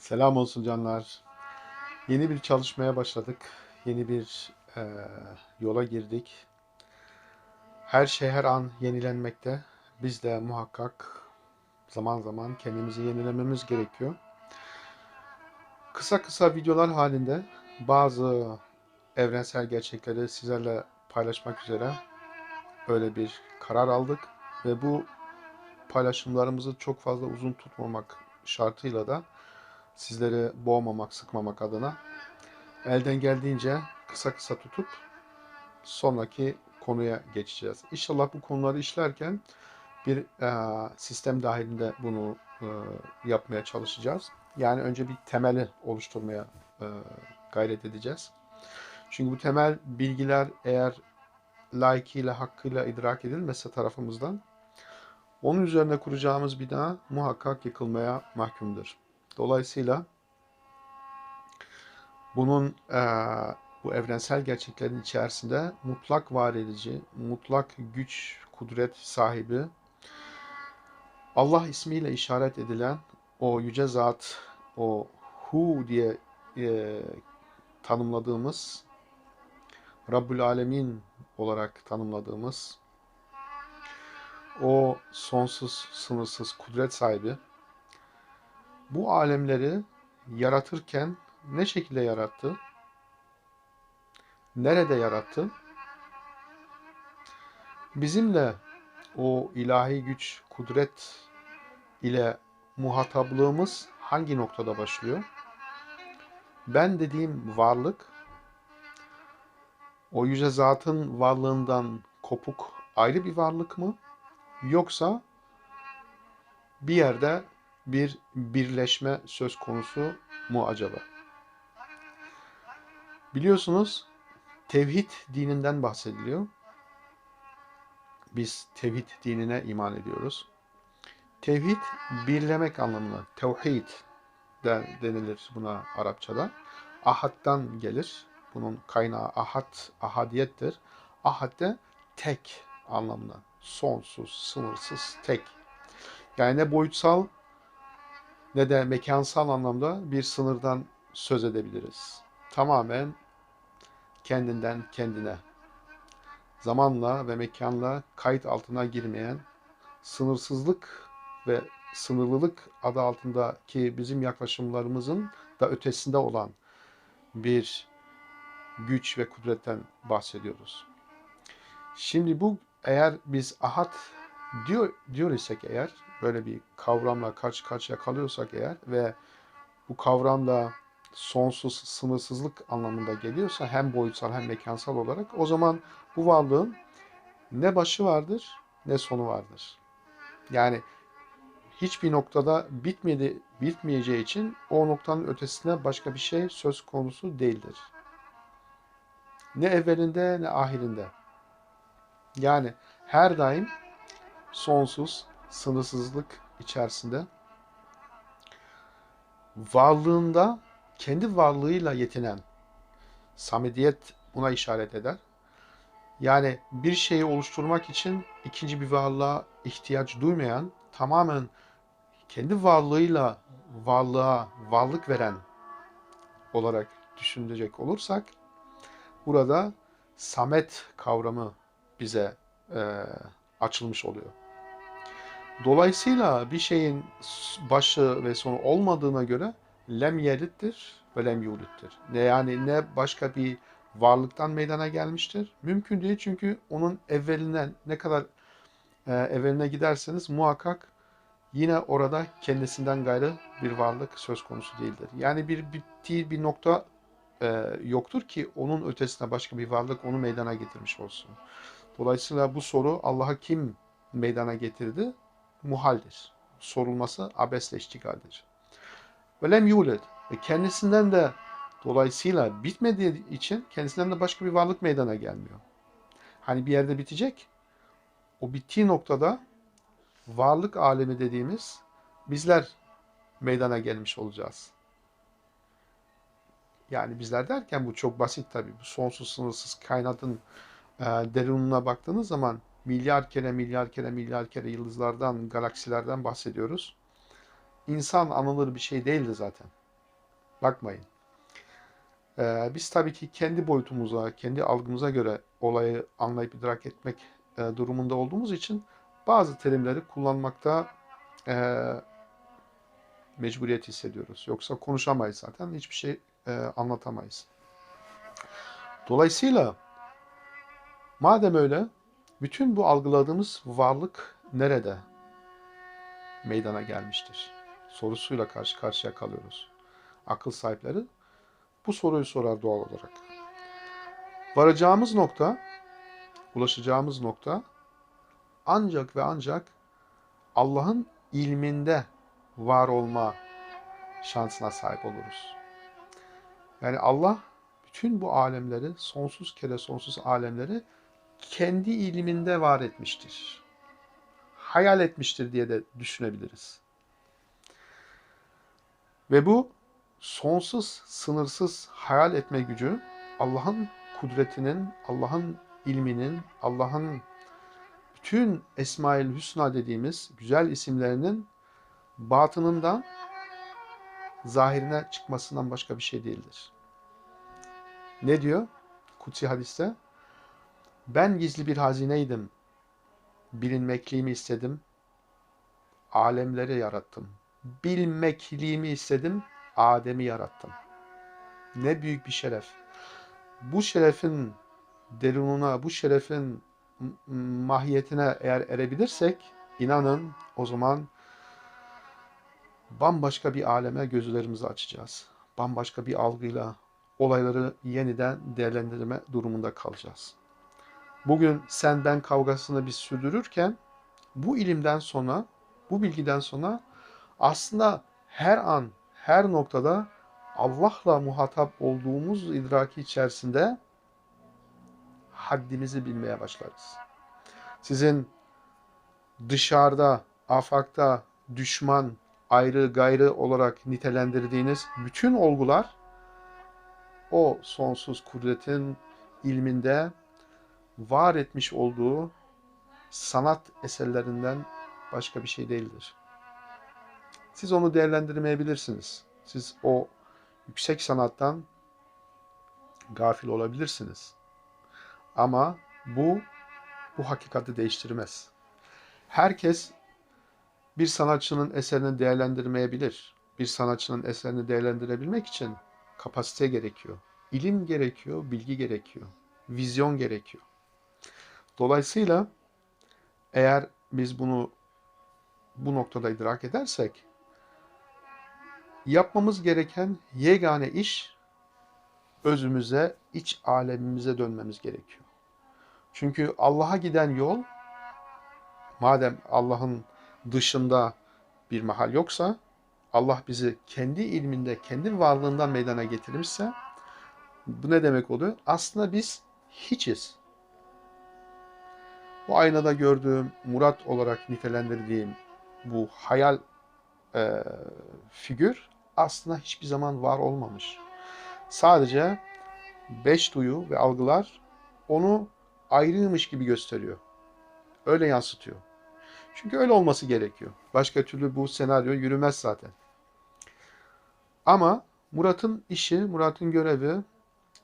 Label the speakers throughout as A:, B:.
A: Selam olsun canlar. Yeni bir çalışmaya başladık. Yeni bir e, yola girdik. Her şey her an yenilenmekte. Biz de muhakkak zaman zaman kendimizi yenilememiz gerekiyor. Kısa kısa videolar halinde bazı evrensel gerçekleri sizlerle paylaşmak üzere böyle bir karar aldık ve bu paylaşımlarımızı çok fazla uzun tutmamak şartıyla da sizleri boğmamak, sıkmamak adına elden geldiğince kısa kısa tutup sonraki konuya geçeceğiz. İnşallah bu konuları işlerken bir e, sistem dahilinde bunu e, yapmaya çalışacağız. Yani önce bir temeli oluşturmaya e, gayret edeceğiz. Çünkü bu temel bilgiler eğer layıkıyla, hakkıyla idrak edilmezse tarafımızdan onun üzerine kuracağımız bina muhakkak yıkılmaya mahkumdur. Dolayısıyla bunun eee, bu evrensel gerçeklerin içerisinde mutlak var edici, mutlak güç, kudret sahibi, Allah ismiyle işaret edilen o yüce zat, o Hu diye eee, tanımladığımız, Rabbül Alemin olarak tanımladığımız o sonsuz, sınırsız kudret sahibi, bu alemleri yaratırken ne şekilde yarattı? Nerede yarattı? Bizimle o ilahi güç, kudret ile muhatablığımız hangi noktada başlıyor? Ben dediğim varlık, o yüce zatın varlığından kopuk ayrı bir varlık mı? Yoksa bir yerde bir birleşme söz konusu mu acaba? Biliyorsunuz tevhid dininden bahsediliyor. Biz tevhid dinine iman ediyoruz. Tevhid birlemek anlamına, tevhid de denilir buna Arapçada. Ahad'dan gelir. Bunun kaynağı ahad, ahadiyettir. Ahad de tek anlamına. Sonsuz, sınırsız, tek. Yani ne boyutsal ne de mekansal anlamda bir sınırdan söz edebiliriz. Tamamen kendinden kendine. Zamanla ve mekanla kayıt altına girmeyen sınırsızlık ve sınırlılık adı altındaki bizim yaklaşımlarımızın da ötesinde olan bir güç ve kudretten bahsediyoruz. Şimdi bu eğer biz ahad diyor, diyor isek eğer böyle bir kavramla karşı karşıya kalıyorsak eğer ve bu kavramla sonsuz sınırsızlık anlamında geliyorsa hem boyutsal hem mekansal olarak o zaman bu varlığın ne başı vardır ne sonu vardır. Yani hiçbir noktada bitmedi, bitmeyeceği için o noktanın ötesine başka bir şey söz konusu değildir. Ne evvelinde ne ahirinde. Yani her daim sonsuz sınırsızlık içerisinde varlığında kendi varlığıyla yetinen samediyet buna işaret eder. Yani bir şeyi oluşturmak için ikinci bir varlığa ihtiyaç duymayan, tamamen kendi varlığıyla varlığa varlık veren olarak düşünecek olursak burada samet kavramı bize e, açılmış oluyor. Dolayısıyla bir şeyin başı ve sonu olmadığına göre lem yelittir ve lem yulittir. Ne yani ne başka bir varlıktan meydana gelmiştir. Mümkün değil çünkü onun evvelinden ne kadar e, evveline giderseniz muhakkak yine orada kendisinden gayrı bir varlık söz konusu değildir. Yani bir bittiği bir nokta e, yoktur ki onun ötesine başka bir varlık onu meydana getirmiş olsun. Dolayısıyla bu soru Allah'a kim meydana getirdi? Muhaldir. Sorulması abesle iştigaldir. Ve lem yuled. Ve kendisinden de dolayısıyla bitmediği için kendisinden de başka bir varlık meydana gelmiyor. Hani bir yerde bitecek. O bittiği noktada varlık alemi dediğimiz bizler meydana gelmiş olacağız. Yani bizler derken bu çok basit tabii. Bu sonsuz sınırsız kainatın e, derinliğine baktığınız zaman milyar kere milyar kere milyar kere yıldızlardan, galaksilerden bahsediyoruz. İnsan anılır bir şey değildi zaten. Bakmayın. Ee, biz tabii ki kendi boyutumuza, kendi algımıza göre olayı anlayıp idrak etmek e, durumunda olduğumuz için bazı terimleri kullanmakta e, mecburiyet hissediyoruz. Yoksa konuşamayız zaten, hiçbir şey e, anlatamayız. Dolayısıyla madem öyle, bütün bu algıladığımız varlık nerede meydana gelmiştir? Sorusuyla karşı karşıya kalıyoruz. Akıl sahipleri bu soruyu sorar doğal olarak. Varacağımız nokta, ulaşacağımız nokta ancak ve ancak Allah'ın ilminde var olma şansına sahip oluruz. Yani Allah bütün bu alemleri, sonsuz kere sonsuz alemleri kendi ilminde var etmiştir. Hayal etmiştir diye de düşünebiliriz. Ve bu sonsuz, sınırsız hayal etme gücü Allah'ın kudretinin, Allah'ın ilminin, Allah'ın bütün Esmaül Hüsna dediğimiz güzel isimlerinin batınından zahirine çıkmasından başka bir şey değildir. Ne diyor Kutsi hadiste? Ben gizli bir hazineydim. Bilinmekliğimi istedim. Alemleri yarattım. Bilmekliğimi istedim. Adem'i yarattım. Ne büyük bir şeref. Bu şerefin derununa, bu şerefin mahiyetine eğer erebilirsek inanın o zaman bambaşka bir aleme gözlerimizi açacağız. Bambaşka bir algıyla olayları yeniden değerlendirme durumunda kalacağız. Bugün sen ben kavgasını biz sürdürürken bu ilimden sonra, bu bilgiden sonra aslında her an, her noktada Allah'la muhatap olduğumuz idraki içerisinde haddimizi bilmeye başlarız. Sizin dışarıda, afakta, düşman, ayrı gayrı olarak nitelendirdiğiniz bütün olgular o sonsuz kudretin ilminde var etmiş olduğu sanat eserlerinden başka bir şey değildir. Siz onu değerlendirmeyebilirsiniz. Siz o yüksek sanattan gafil olabilirsiniz. Ama bu bu hakikati değiştirmez. Herkes bir sanatçının eserini değerlendirmeyebilir. Bir sanatçının eserini değerlendirebilmek için kapasite gerekiyor. İlim gerekiyor, bilgi gerekiyor, vizyon gerekiyor. Dolayısıyla eğer biz bunu bu noktada idrak edersek yapmamız gereken yegane iş özümüze, iç alemimize dönmemiz gerekiyor. Çünkü Allah'a giden yol madem Allah'ın dışında bir mahal yoksa Allah bizi kendi ilminde, kendi varlığından meydana getirmişse bu ne demek oluyor? Aslında biz hiçiz. Bu aynada gördüğüm, Murat olarak nitelendirdiğim bu hayal e, figür aslında hiçbir zaman var olmamış. Sadece beş duyu ve algılar onu ayrıymış gibi gösteriyor. Öyle yansıtıyor. Çünkü öyle olması gerekiyor. Başka türlü bu senaryo yürümez zaten. Ama Murat'ın işi, Murat'ın görevi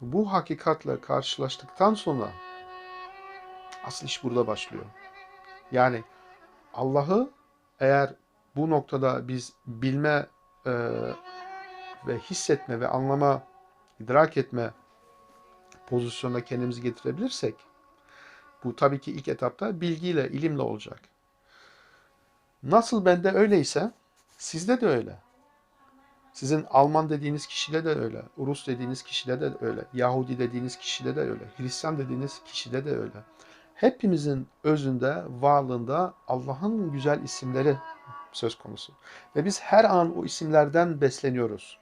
A: bu hakikatle karşılaştıktan sonra asıl iş burada başlıyor. Yani Allah'ı eğer bu noktada biz bilme e, ve hissetme ve anlama, idrak etme pozisyonuna kendimizi getirebilirsek bu tabii ki ilk etapta bilgiyle, ilimle olacak. Nasıl bende öyleyse sizde de öyle. Sizin Alman dediğiniz kişide de öyle, Rus dediğiniz kişide de öyle, Yahudi dediğiniz kişide de öyle, Hristiyan dediğiniz kişide de öyle. Hepimizin özünde, varlığında Allah'ın güzel isimleri söz konusu. Ve biz her an o isimlerden besleniyoruz.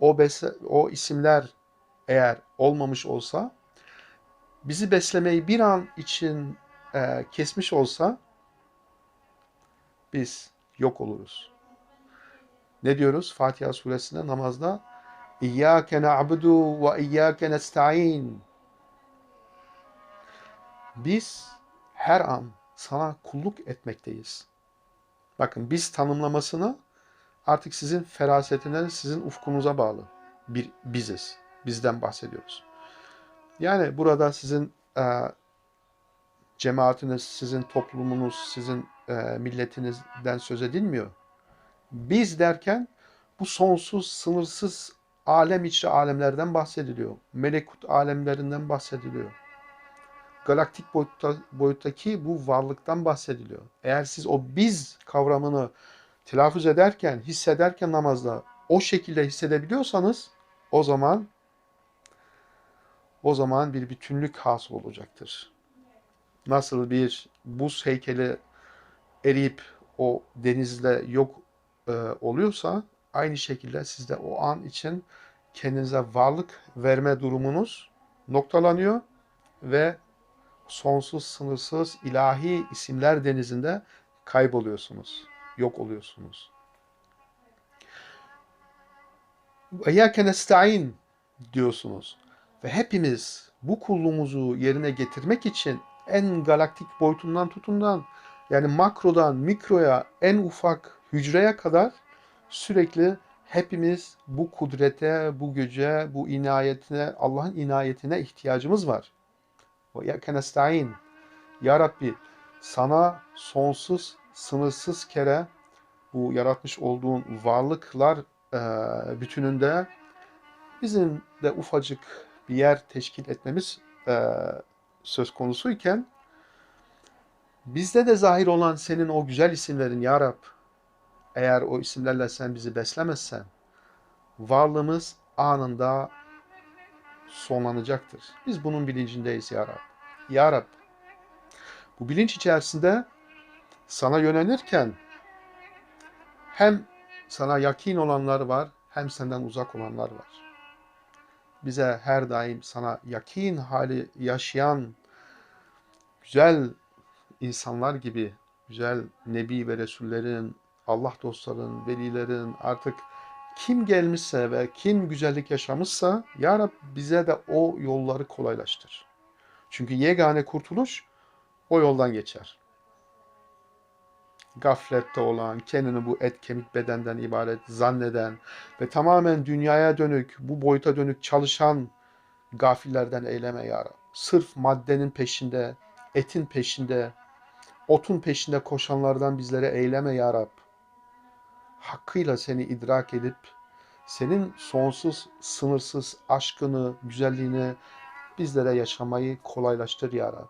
A: O, besle, o isimler eğer olmamış olsa, bizi beslemeyi bir an için e, kesmiş olsa, biz yok oluruz. Ne diyoruz Fatiha suresinde namazda? İyyâke na'budu ve iyyâke nesta'in. Biz her an sana kulluk etmekteyiz. Bakın biz tanımlamasını artık sizin ferasetine, sizin ufkunuza bağlı bir biziz. Bizden bahsediyoruz. Yani burada sizin e, cemaatiniz, sizin toplumunuz, sizin e, milletinizden söz edilmiyor. Biz derken bu sonsuz, sınırsız alem içi alemlerden bahsediliyor. Melekut alemlerinden bahsediliyor. Galaktik boyutta, boyuttaki bu varlıktan bahsediliyor. Eğer siz o biz kavramını telaffuz ederken, hissederken namazda o şekilde hissedebiliyorsanız o zaman o zaman bir bütünlük hasıl olacaktır. Nasıl bir buz heykeli eriyip o denizle yok e, oluyorsa aynı şekilde sizde o an için kendinize varlık verme durumunuz noktalanıyor ve sonsuz, sınırsız ilahi isimler denizinde kayboluyorsunuz, yok oluyorsunuz. Ve yâke nesta'in diyorsunuz. Ve hepimiz bu kulluğumuzu yerine getirmek için en galaktik boyutundan tutundan yani makrodan mikroya en ufak hücreye kadar sürekli hepimiz bu kudrete, bu güce, bu inayetine, Allah'ın inayetine ihtiyacımız var. Ve yâke nesta'in. Ya Rabbi sana sonsuz, sınırsız kere bu yaratmış olduğun varlıklar e, bütününde bizim de ufacık bir yer teşkil etmemiz e, söz konusuyken bizde de zahir olan senin o güzel isimlerin Ya Rab eğer o isimlerle sen bizi beslemezsen varlığımız anında sonlanacaktır. Biz bunun bilincindeyiz Ya Rab. Ya Rab bu bilinç içerisinde sana yönelirken hem sana yakin olanlar var hem senden uzak olanlar var. Bize her daim sana yakin hali yaşayan güzel insanlar gibi, güzel nebi ve resullerin, Allah dostların, velilerin artık kim gelmişse ve kim güzellik yaşamışsa Ya Rab bize de o yolları kolaylaştır. Çünkü yegane kurtuluş o yoldan geçer. Gaflette olan, kendini bu et kemik bedenden ibaret zanneden ve tamamen dünyaya dönük, bu boyuta dönük çalışan gafillerden eyleme ya Rab. Sırf maddenin peşinde, etin peşinde, otun peşinde koşanlardan bizlere eyleme ya Rab. Hakkıyla seni idrak edip, senin sonsuz, sınırsız aşkını, güzelliğini bizlere yaşamayı kolaylaştır ya Rab.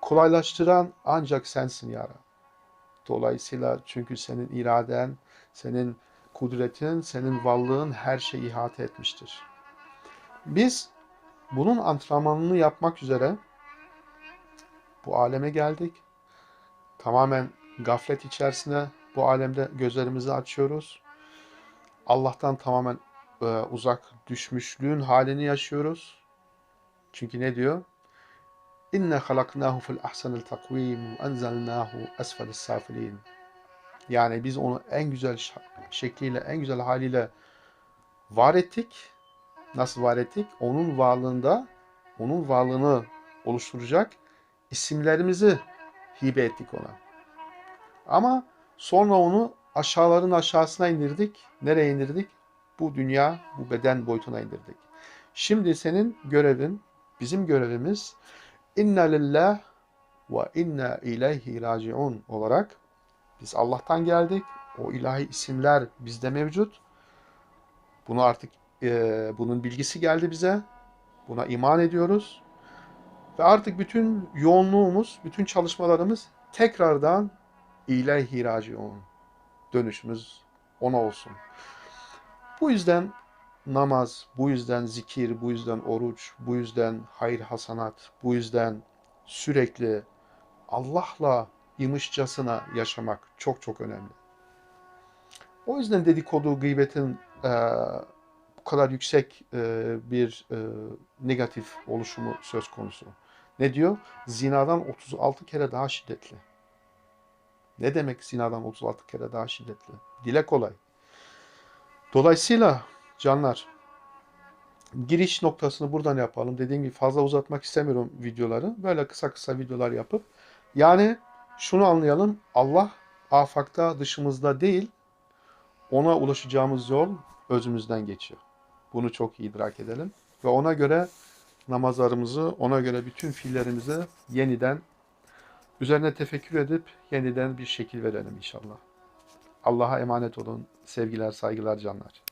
A: Kolaylaştıran ancak sensin ya Rab. Dolayısıyla çünkü senin iraden, senin kudretin, senin varlığın her şeyi ihate etmiştir. Biz bunun antrenmanını yapmak üzere bu aleme geldik. Tamamen gaflet içerisine bu alemde gözlerimizi açıyoruz. Allah'tan tamamen e, uzak düşmüşlüğün halini yaşıyoruz. Çünkü ne diyor? İnne halaknahu fil ahsanil takvim ve enzelnahu esfelis safilin. Yani biz onu en güzel şekliyle, en güzel haliyle var ettik. Nasıl var ettik? Onun varlığında, onun varlığını oluşturacak isimlerimizi hibe ettik ona. Ama sonra onu aşağıların aşağısına indirdik. Nereye indirdik? Bu dünya, bu beden boyutuna indirdik. Şimdi senin görevin, bizim görevimiz İnna lillah ve inna ileyhi raciun olarak biz Allah'tan geldik. O ilahi isimler bizde mevcut. Bunu artık e, bunun bilgisi geldi bize. Buna iman ediyoruz. Ve artık bütün yoğunluğumuz, bütün çalışmalarımız tekrardan ileyhi raciun. Dönüşümüz ona olsun. Bu yüzden namaz, bu yüzden zikir, bu yüzden oruç, bu yüzden hayır hasanat, bu yüzden sürekli Allah'la imişçasına yaşamak çok çok önemli. O yüzden dedikodu, gıybetin e, bu kadar yüksek e, bir e, negatif oluşumu söz konusu. Ne diyor? Zinadan 36 kere daha şiddetli. Ne demek zinadan 36 kere daha şiddetli? Dile kolay. Dolayısıyla Canlar, giriş noktasını buradan yapalım. Dediğim gibi fazla uzatmak istemiyorum videoları. Böyle kısa kısa videolar yapıp. Yani şunu anlayalım. Allah afakta dışımızda değil, ona ulaşacağımız yol özümüzden geçiyor. Bunu çok iyi idrak edelim. Ve ona göre namazlarımızı, ona göre bütün fiillerimizi yeniden üzerine tefekkür edip yeniden bir şekil verelim inşallah. Allah'a emanet olun. Sevgiler, saygılar, canlar.